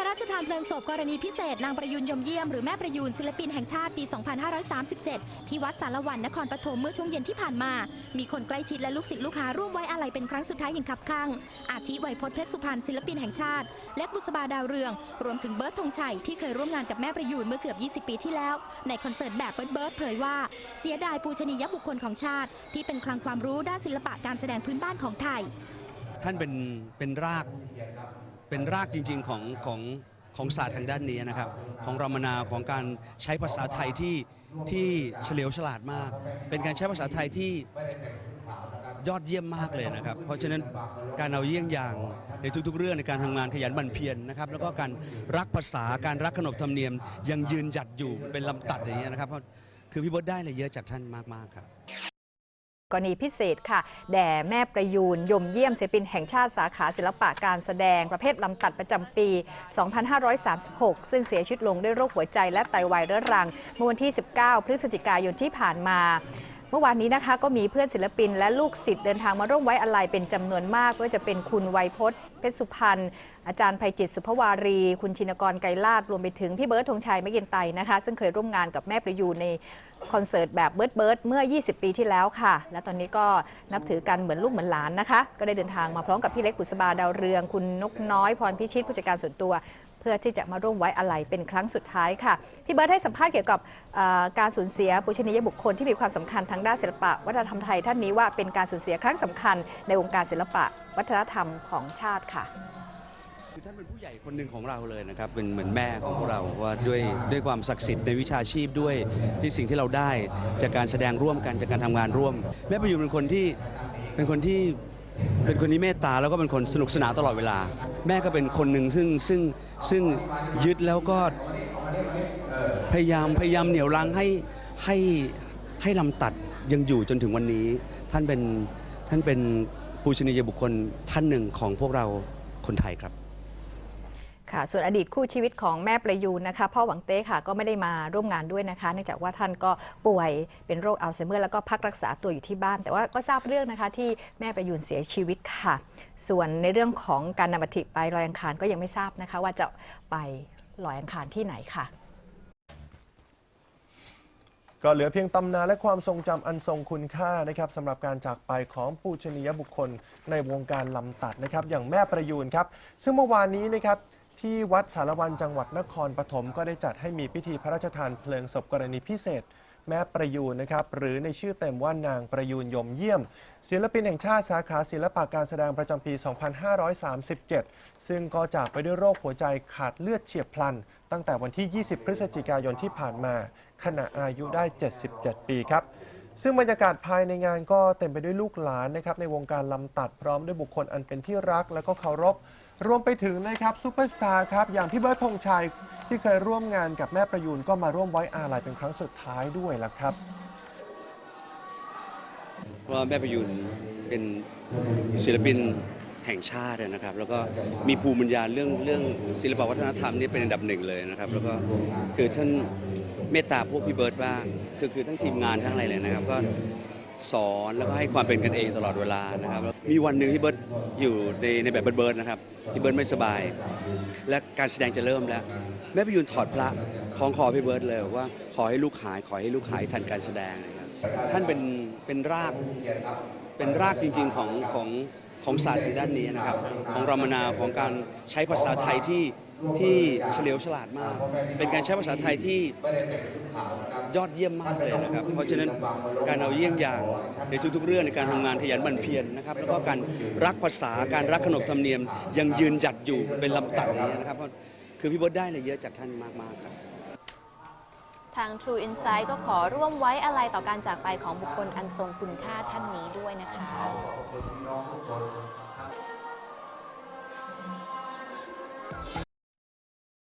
พระราชทานเพลิงศพกรณีพิเศษ นางประยุนยมเยี่ยมหรือแม่ประยูนศิลปินแห่งชาติปี 2537 ที่วัดสารวันนครปฐมเมื่อช่วงเย็นที่ผ่านมา มีคนใกล้ชิดและลูกศิษย์ลูกหาร่วมไว้อาลัยเป็นครั้งสุดท้ายอย่างคับคั่ง อาทิไวยพจน์เพชรสุพรรณศิลปินแห่งชาติ และบุษบาดาวเรือง รวมถึงเบิร์ตธงชัยที่เคยร่วมงานกับแม่ประยูนเมื่อเกือบ 20 ปีที่แล้ว ในคอนเสิร์ตแบบเบิร์ตเบิร์ตเผยว่า เสียดายปูชนียบุคคลของชาติ ที่เป็นคลังความรู้ด้านศิลปะการแสดงพื้นบ้านของไทย ท่านเป็นเป็นราก เป็นรากจริง ๆ ของของของศาสตร์ทางด้านนี้นะครับ ของรามนาของการใช้ภาษาไทยที่ที่เฉลียวฉลาดมาก เป็นการใช้ภาษาไทยที่ยอดเยี่ยมมากเลยนะครับ เพราะฉะนั้นการเอาเยี่ยงอย่างในทุก ๆ เรื่องในการทำงานขยันหมั่นเพียรนะครับ แล้วก็การรักภาษาการรักขนบธรรมเนียม ยังยืนหยัดอยู่เป็นลำตัดอย่างเงี้ยนะครับ คือพี่เบดได้อะไรเยอะจากท่านมากๆครับ กรณีพิเศษค่ะ แด่แม่ประยูน ยมเยี่ยมศิลปินแห่งชาติสาขาศิลปะการแสดงประเภทลำตัดประจำปี 2536 ซึ่งเสียชีวิตลงด้วยโรคหัวใจและไตวายเรื้อรังเมื่อวันที่ 19 พฤศจิกายนที่ผ่านมา เมื่อวานนี้นะคะก็มีเพื่อนศิลปินและลูกศิษย์เดินทางมาร่วมไว้อาลัยเป็นจำนวนมากว่าจะเป็นคุณไวยพจน์เพชรสุพรรณอาจารย์ภัยจิตสุภวารี คุณชินกรไกรลาดรวมไปถึงพี่เบิร์ดธงชัยไม่เย็นไตนะคะ ซึ่งเคยร่วมงานกับแม่ประยูนในคอนเสิร์ตแบบเบิร์ดเบิร์ดเมื่อ 20 ปีที่แล้วค่ะ และตอนนี้ก็นับถือกันเหมือนลูกเหมือนหลานนะคะ ก็ได้เดินทางมาพร้อมกับพี่เล็กบุษบาดาวเรือง คุณนกน้อยพรพิชิตผู้จัดการส่วนตัว เพื่อที่จะมาร่วมไว้อาลัยเป็นครั้งสุดท้ายค่ะ พี่เบิร์ดให้สัมภาษณ์เกี่ยวกับการสูญเสียปุชนียบุคคลที่มีความสำคัญทางด้านศิลปะ วัฒนธรรมไทยท่านนี้ว่าเป็นการสูญเสียครั้งสำคัญในวงการศิลปะ วัฒนธรรมของชาติค่ะือท่านเป็นผู้ใหญ่คนหนึ่งของเราเลยนะครับเป็นเหมือนแม่ของพวกเราว่าด้วยด้วยความศักดิ์สิทธิ์ในวิชาชีพด้วยที่สิ่งที่เราได้จากการแสดงร่วมกันจากการทำงานร่วม แม่ประยุนเป็นคนที่เป็นคนที่ เป็นคนที่เมตตาแล้วก็เป็นคนสนุกสนานตลอดเวลา แม่ก็เป็นคนหนึ่งซึ่งซึ่งซึ่งยึดแล้วก็พยายามพยายามเหนี่ยวรั้งให้ให้ให้ลำตัดยังอยู่จนถึงวันนี้ ท่านเป็นท่านเป็นปูชนียบุคคลท่านหนึ่งของพวกเราคนไทยครับ ค่ะ ส่วนอดีตคู่ชีวิตของแม่ประยูนนะคะ พ่อหวังเต้ค่ะก็ไม่ได้มาร่วมงานด้วยนะคะ เนื่องจากว่าท่านก็ป่วยเป็นโรคอัลไซเมอร์แล้วก็พักรักษาตัวอยู่ที่บ้าน แต่ว่าก็ทราบเรื่องนะคะที่แม่ประยูนเสียชีวิตค่ะ ส่วนในเรื่องของการนำอัฐิไปลอยอังคารก็ยังไม่ทราบนะคะ ว่าจะไปลอยอังคารที่ไหนค่ะก็เหลือเพียงตำนานและความทรงจำอันทรงคุณค่านะครับสำหรับการจากไปของปูชนียบุคคลในวงการลำตัดนะครับ อย่างแม่ประยูนครับ ซึ่งเมื่อวานนี้นะครับ ที่วัดสารวันจังหวัดนครปฐมก็ได้จัดให้มีพิธีพระราชทานเพลิงศพกรณีพิเศษ แม่ประยูนนะครับ หรือในชื่อเต็มว่านางประยูนยมเยี่ยม ศิลปินแห่งชาติสาขาศิลปะการแสดงประจำปี 2537 ซึ่งก็จากไปด้วยโรคหัวใจขาดเลือดเฉียบพลัน ตั้งแต่วันที่ 20 พฤศจิกายนที่ผ่านมา ขณะอายุได้ 77 ปีครับซึ่งบรรยากาศภายในงานก็เต็มไปด้วยลูกหลานนะครับในวงการลำตัดพร้อมด้วยบุคคลอันเป็นที่รักและก็เคารพ รวมไปถึงนะครับซูเปอร์สตาร์ครับอย่างพี่เบิร์ดธงชัยที่เคยร่วมงานกับแม่ประยูนก็มาร่วมไว้อาลัยเป็นครั้งสุดท้ายด้วยล่ะครับเพราะว่าแม่ประยุนเป็นศิลปินแห่งชาตินะครับ แล้วก็มีภูมิปัญญาเรื่องเรื่องศิลปวัฒนธรรมนี่เป็นอันดับหนึ่งเลยนะครับ แล้วก็คือท่านเมตตาพวกพี่เบิร์ตบ้างคือคือทั้งทีมงานทั้งอะไรเลยนะครับก็ สอนแล้วก็ให้ความเป็นกันเองตลอดเวลานะครับแล้วมีวันหนึ่งที่เบิร์ตอยู่ในในแบบเบิร์ตนะครับที่เบิร์ตไม่สบาย และการแสดงจะเริ่มแล้ว แม่ปยุนถอดพระคล้องคอพี่เบิร์ตเลยว่าขอให้ลูกหายขอให้ลูกหายทันการแสดงนะครับท่านเป็นเป็นรากเป็นรากจริง ๆ ของของของศาสตร์ทางด้านนี้นะครับ ของรามนาของการใช้ภาษาไทยที่ ที่เฉลียวฉลาดมาก เป็นการใช้ภาษาไทยที่ยอดเยี่ยมมากเลยนะครับ เพราะฉะนั้นการเอาเยี่ยงอย่างในทุกๆเรื่องในการทำงานขยันหมั่นเพียรนะครับ แล้วก็การรักภาษาการรักขนบธรรมเนียมยังยืนหยัดอยู่เป็นลำตัดอย่างนี้นะครับ คือพี่เบิร์ดได้อะไรเยอะจากท่านมากๆครับทาง True Insight ก็ขอร่วมไว้อะไรต่อการจากไปของบุคคลอันทรงคุณค่าท่านนี้ด้วยนะคะ